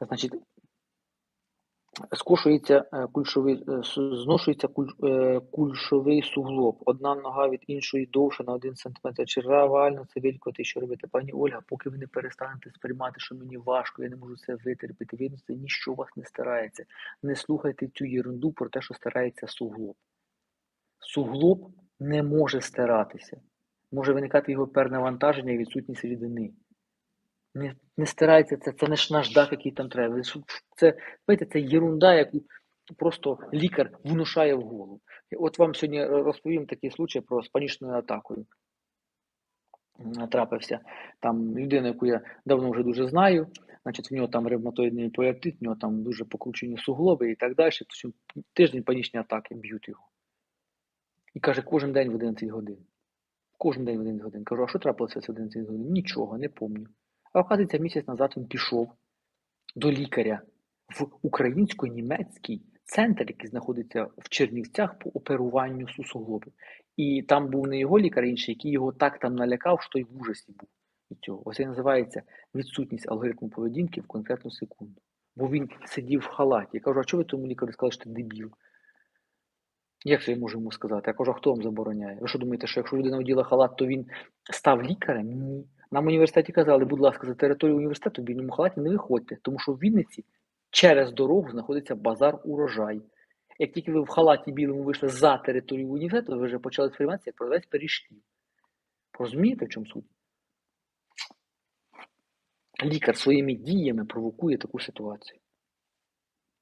Значить, скошується е, кульшовий, е, зношується е, кульшовий суглоб. Одна нога від іншої довша на один сантиметр. Чи реально це вилікувати, що робити? Пані Ольга, поки ви не перестанете сприймати, що мені важко, я не можу це витерпіти. Видно, це ніщо вас не старається. Не слухайте цю єрунду про те, що старається суглоб. Суглоб не може стиратися. Може виникати його перенавантаження і відсутність рідини. Не, не старається це, це не дах, який там треба. Це, знаєте, це єрунда, яку просто лікар внушає в голову. От вам сьогодні розповім такий случай про з панічною атакою. Трапився. Там людина, яку я давно вже дуже знаю, значить, в нього там ревматоїдний поліартит, в нього там дуже покручені суглоби і так далі. Тобто тиждень панічні атаки б'ють його. І каже, кожен день в 11 годин. Кожен день в 11 годин. Кажу, а що трапилося в 11 годин? Нічого, не пам'ятаю. А оказується, місяць назад він пішов до лікаря в українсько-німецький центр, який знаходиться в Чернівцях по оперуванню суглобів. І там був не його лікар, інший, який його так там налякав, що й в ужасі був від цього. Ось це називається відсутність алгоритму поведінки в конкретну секунду. Бо він сидів в халаті. Я кажу, а чого ви тому лікарю сказали, що ти дебіл? Як це я можу йому сказати? Я кажу, а хто вам забороняє? Ви що думаєте, що якщо людина оділа халат, то він став лікарем? Ні. Нам в університеті казали, будь ласка, за територію університету в білому халаті не виходьте, тому що в Вінниці через дорогу знаходиться базар урожай. Як тільки ви в халаті білому вийшли за територію університету, ви вже почали сприйматися як продавець пиріжків. Розумієте, в чому суть? Лікар своїми діями провокує таку ситуацію.